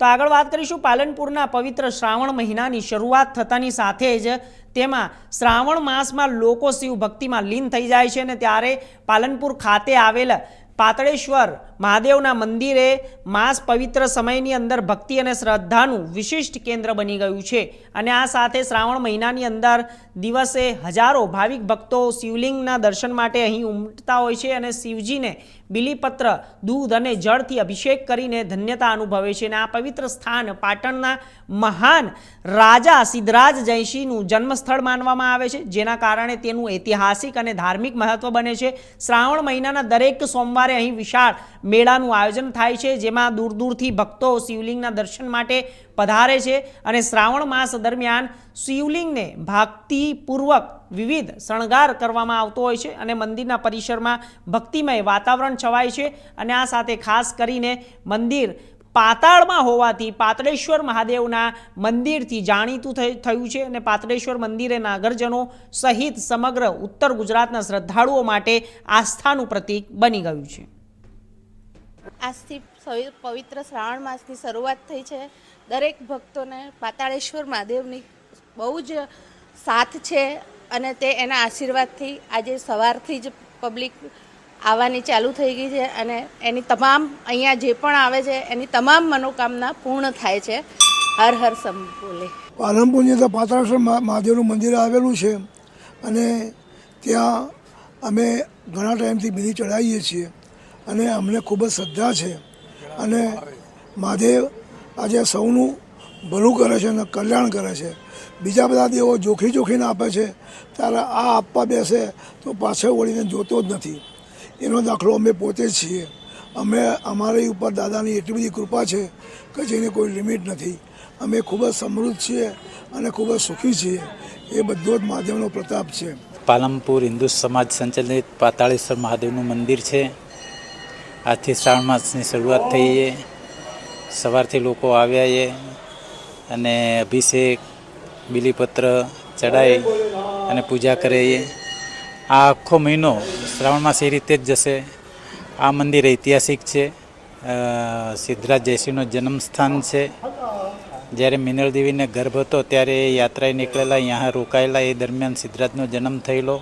તો આગળ વાત કરીશું પાલનપુરના પવિત્ર શ્રાવણ મહિનાની શરૂઆત થતાની સાથે જ તેમાં શ્રાવણ માસમાં લોકો શિવ ભક્તિમાં લીન થઈ જાય છે અને ત્યારે પાલનપુર ખાતે આવેલ પાતળેશ્વર મહાદેવના મંદિરે માસ પવિત્ર સમયની અંદર ભક્તિ અને શ્રદ્ધાનું વિશિષ્ટ કેન્દ્ર બની ગયું છે. અને આ સાથે શ્રાવણ મહિનાની અંદર દિવસે હજારો ભાવિક ભક્તો શિવલિંગના દર્શન માટે અહીં ઉમટતા હોય છે અને શિવજીને બિલીપત્ર, દૂધ અને જળથી અભિષેક કરીને ધન્યતા અનુભવે છે અને આ પવિત્ર સ્થાન પાટણના મહાન રાજા સિદ્ધરાજ જયસિંહનું જન્મસ્થળ માનવામાં આવે છે, જેના કારણે તેનું ઐતિહાસિક અને ધાર્મિક મહત્વ બને છે. શ્રાવણ મહિનાના દરેક સોમવારે અહીં વિશાળ મેળાનું આયોજન થાય છે, જેમાં દૂર દૂરથી ભક્તો શિવલિંગના દર્શન માટે પધારે છે અને શ્રાવણ માસ દરમિયાન શિવલિંગને ભક્તિપૂર્વક વિવિધ શણગાર કરવામાં આવતો હોય છે અને મંદિરના પરિસરમાં ભક્તિમય વાતાવરણ છવાય છે અને આ સાથે ખાસ કરીને મંદિર પાતાળમાં હોવાથી પાતળેશ્વર મહાદેવના મંદિરથી જાણીતું થયું છે અને પાતળેશ્વર મંદિરે નાગરજનો સહિત સમગ્ર ઉત્તર ગુજરાતના શ્રદ્ધાળુઓ માટે આસ્થાનું પ્રતીક બની ગયું છે. આજથી પવિત્ર શ્રાવણ માસની શરૂઆત થઈ છે. દરેક ભક્તોને પાતાળેશ્વર મહાદેવની બહુ જ સાથ છે અને તે એના આશીર્વાદથી આજે સવારથી જ પબ્લિક આવવાની ચાલુ થઈ ગઈ છે અને એની તમામ, અહીંયા જે પણ આવે છે, એની તમામ મનોકામના પૂર્ણ થાય છે. હર હર સમ બોલે પાલનપુરની અંદર પાતાળેશ્વર મહાદેવનું મંદિર આવેલું છે અને ત્યાં અમે ઘણા ટાઈમથી બીજી ચડાવીએ છીએ. અને અમને ખૂબ જ શ્રદ્ધા છે. અને મહાદેવ આજે સૌનું ભલું કરે છે અને કલ્યાણ કરે છે. બીજા બધા દેવો જોખી જોખીને આપે છે. ત્યારે આ આપવા બેસે તો પાછળ વળીને જોતો જ નથી. એનો દાખલો અમે પોતે જ છીએ. અમે અમારી ઉપર દાદાની એટલી બધી કૃપા છે કે જેની કોઈ લિમિટ નથી. અમે ખૂબ જ સમૃદ્ધ છીએ અને ખૂબ જ સુખી છીએ. એ બધો જ મહાદેવનો પ્રતાપ છે. પાલનપુર હિન્દુ સમાજ સંચાલિત પાતાળેશ્વર મહાદેવનું મંદિર છે. આજથી શ્રાવણ માસની શરૂઆત થઈ છે. સવારથી લોકો આવ્યા છે અને અભિષેક, બિલીપત્ર ચડાવી અને પૂજા કરે છે. આ આખો મહિનો શ્રાવણ માસ એ રીતે જ જશે. આ મંદિર ઐતિહાસિક છે. સિદ્ધરાજ જયસિંહનું જન્મસ્થાન છે. જ્યારે મિનળ દેવીને ગર્ભ હતો ત્યારે એ યાત્રાએ નીકળેલા અહીંયા રોકાયેલા એ દરમિયાન સિદ્ધરાજનો જન્મ થયેલો.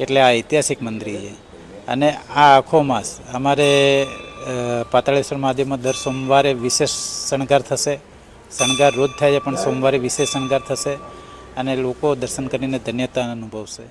એટલે આ ઐતિહાસિક મંદિર છે. અને આ આખો માસ. અમારે પાતાળેશ્વર મહાદેવમાં દર સોમવારે વિશેષ શણગાર થશે. શણગાર રોજ થાય છે, પણ સોમવારે વિશેષ શણગાર થશે અને લોકો દર્શન કરીને ધન્યતા અનુભવશે.